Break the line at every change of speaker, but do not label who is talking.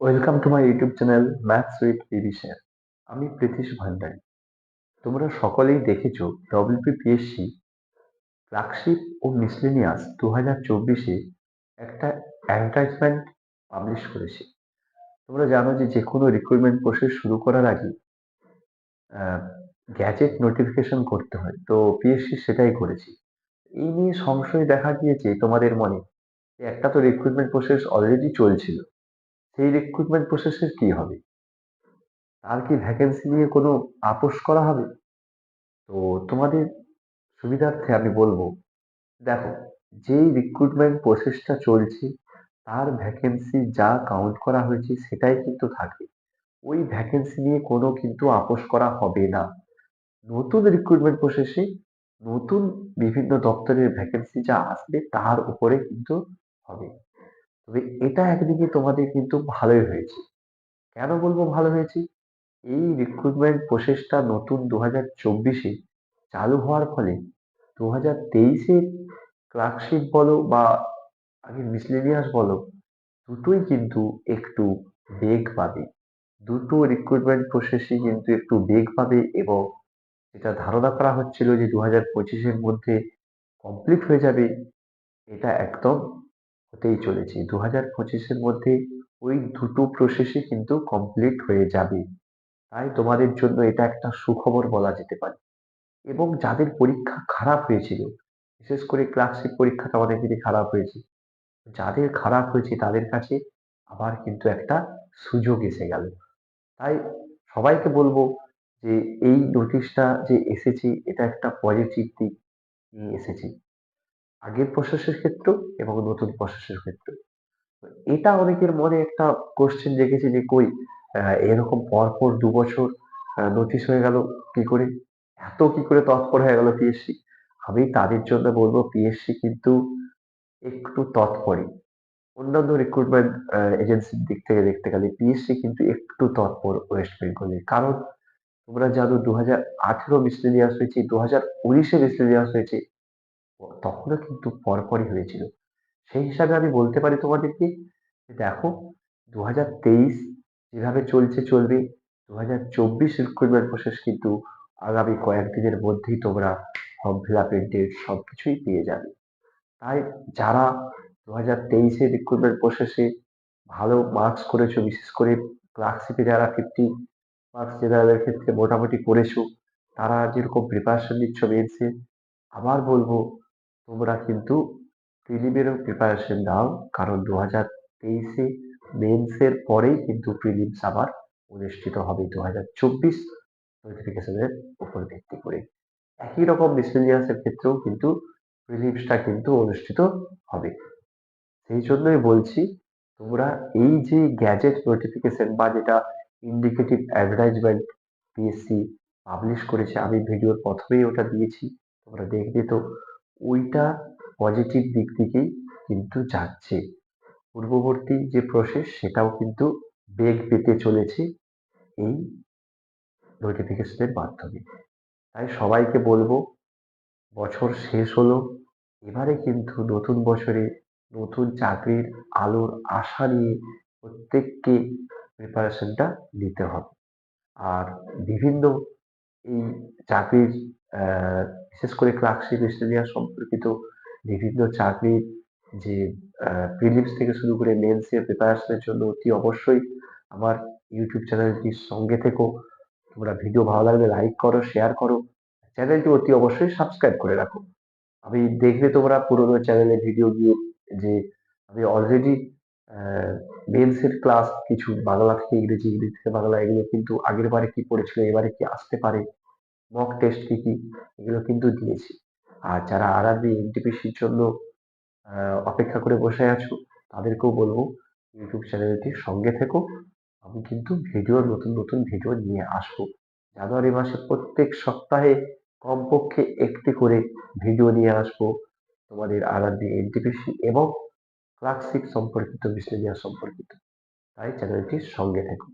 Welcome to my YouTube channel maths with sir আমি প্রীতিশ ভান্ডারী। তোমরা সকলেই দেখেছ ডব্লিউপিপিএসসি ক্লার্কশিপ ও মিসলেনিয়াস দু হাজার চব্বিশে একটা অ্যাডভার্টাইজমেন্ট পাবলিশ করেছে। তোমরা জানো যে যে কোনো রিক্রুটমেন্ট প্রসেস শুরু করার আগে গ্যাজেট নোটিফিকেশন করতে হয়। তো পিএসসি সেটাই করেছি। এই নিয়ে সংশয় দেখা দিয়েছে তোমাদের মনে একটা তো রিক্রুটমেন্ট প্রসেস অলরেডি চলছিল। সেই রিক্রুটমেন্ট প্রসেসের কি হবে? তার কি ভ্যাকেন্সি নিয়ে কোনো আপোষ করা হবে? তো তোমাদের সুবিধার্থে আমি বলব, দেখো, যেই রিক্রুটমেন্ট প্রসেসটা চলছে, তার ভ্যাকেন্সি যা কাউন্ট করা হয়েছে সেটাই কিন্তু থাকে। ওই ভ্যাকেন্সি নিয়ে কোনো কিন্তু আপোষ করা হবে না। নতুন রিক্রুটমেন্ট প্রসেসে নতুন বিভিন্ন দপ্তরের ভ্যাকেন্সি যা আসবে, তার উপরে কিন্তু হবে। তবে এটা একদিকে তোমাদের কিন্তু ভালোই হয়েছে। কেন বলব ভালো হয়েছে? এই রিক্রুটমেন্ট প্রসেসটা নতুন দু হাজার চব্বিশে চালু হওয়ার ফলে দু হাজার তেইশে ক্লার্কশিপ বলো বা আগে মিসলেনিয়াস বলো, দুটোই কিন্তু একটু বেগ পাবে। দুটো রিক্রুটমেন্ট প্রসেসই কিন্তু একটু বেগ পাবে এবং যেটা ধারণা করা হচ্ছিল যে দু হাজার পঁচিশের মধ্যে কমপ্লিট হয়ে যাবে, এটা একদম হতেই চলেছে। দু হাজার পঁচিশের মধ্যে ওই দুটো প্রসেসই কিন্তু কমপ্লিট হয়ে যাবে। তাই তোমাদের জন্য এটা একটা সুখবর বলা যেতে পারে। এবং যাদের পরীক্ষা খারাপ হয়েছিল, বিশেষ করে ক্লাসিক পরীক্ষাটা অনেকেরই খারাপ হয়েছে, যাদের খারাপ হয়েছে তাদের কাছে আবার কিন্তু একটা সুযোগ এসে গেল। তাই সবাইকে বলব যে এই নোটিশটা যে এসেছে, এটা একটা পজিটিভ দিক নিয়ে এসেছে। আগের প্রসেসের ক্ষেত্রেও এবং নতুন প্রসেসের ক্ষেত্রে এটা অনেকের মনে একটা কোশ্চেন জেগেছে যে কই এরকম পরপর দু বছর নোটিশ হয়ে গেল কি করে? এত কি করে তৎপর হয়ে গেল পিএসসি আমি তাদের জন্য বলব পিএসসি কিন্তু একটু তৎপরই। অন্যান্য রিক্রুটমেন্ট এজেন্সির দিক থেকে দেখতে গেলে পিএসসি কিন্তু একটু তৎপর ওয়েস্ট বেঙ্গলে কারণ তোমরা জানো দু হাজার আঠেরো মিসলেনিয়াস হয়েছে দু হাজার উনিশে মিসলেনিয়াস হয়েছে। তখনও কিন্তু পরপরই হয়েছিল। সেই হিসাবে আমি বলতে পারি তোমাদেরকে দেখো দু হাজার তেইশ যেভাবে চলছে চলবে দু হাজার চব্বিশ রিক্রুটমেন্ট প্রসেস কিন্তু আগামী কয়েকদিনের মধ্যেই তোমরা ফর্ম ফিল আপের ডেট সব কিছুই পেয়ে যাবে। তাই যারা দু হাজার তেইশে রিক্রুটমেন্ট প্রসেসে ভালো মার্কস করেছ, বিশেষ করে ক্লার্কশিপে যারা ফিফটি মার্কস জেনারেলের ক্ষেত্রে মোটামুটি করেছ, তারা যেরকম প্রিপারেশন নিচ্ছ মেন্সে আবার বলব তোমরা কিন্তু প্রিলিমেরও প্রিপারেশন দাও, কারণ দু হাজার তেইশে মেন্সের পরেই কিন্তু প্রিলিমস আবার অনুষ্ঠিত হবে দু হাজার চব্বিশ নোটিফিকেশনের উপর ভিত্তি করে। একই রকম মিসলেনিয়াসের ক্ষেত্রেও কিন্তু প্রিলিমসটা কিন্তু অনুষ্ঠিত হবে। সেই জন্যই বলছি, তোমরা এই যে গ্যাজেট নোটিফিকেশন বা যেটা ইন্ডিকেটিভ অ্যাডভার্টাইজমেন্ট পিএসসি পাবলিশ করেছে, আমি ভিডিওর প্রথমেই ওটা দিয়েছি, তোমরা দেখবে তো ওইটা পজিটিভ দিক থেকেই কিন্তু যাচ্ছে। পূর্ববর্তী যে প্রসেস সেটাও কিন্তু বেগ পেতে চলেছে এই নোটিফিকেশনের মাধ্যমে। তাই সবাইকে বলব, বছর শেষ হলো, এবারে কিন্তু নতুন বছরে নতুন চাকরির আলোর আশা নিয়ে প্রত্যেককে প্রিপারেশনটা নিতে হবে। আর বিভিন্ন এই চাকরির বিশেষ করে ক্লার্কশিপ স্টেডিয়াম সম্পর্কিত বিভিন্ন চাকরির যে প্রিলিমস থেকে শুরু করে মেন্সের প্রিপারেশনের জন্য অতি অবশ্যই আমার ইউটিউব চ্যানেলটির সঙ্গে থেকো। তোমরা ভিডিও ভালো লাগলে লাইক করো শেয়ার করো। চ্যানেলটি অতি অবশ্যই সাবস্ক্রাইব করে রাখো। আমি দেখবে তোমরা পুরোনো চ্যানেলে ভিডিও গিয়ে যে, আমি অলরেডি মেন্সের ক্লাস কিছু বাংলা থেকে ইংরেজি ইংরেজি থেকে বাংলা এগুলো কিন্তু আগের বারে কি পড়েছিল, এবারে কি আসতে পারে মক টেস্ট কি কি? এগুলো কিন্তু দিয়েছি। আর যারা আর আরবি এনটিপিসির জন্য অপেক্ষা করে বসে আছো, তাদেরকেও বলব ইউটিউব চ্যানেলটির সঙ্গে থেকো। আমি কিন্তু ভিডিও নতুন নতুন ভিডিও নিয়ে আসব। জানুয়ারি মাসে প্রত্যেক সপ্তাহে কমপক্ষে একটি করে ভিডিও নিয়ে আসব। তোমাদের আর আরবি এনটিপিসি এবং ক্লাসিক সম্পর্কিত বিশ্লেষণ সম্পর্কিত। তাই চ্যানেলটির সঙ্গে থেকো।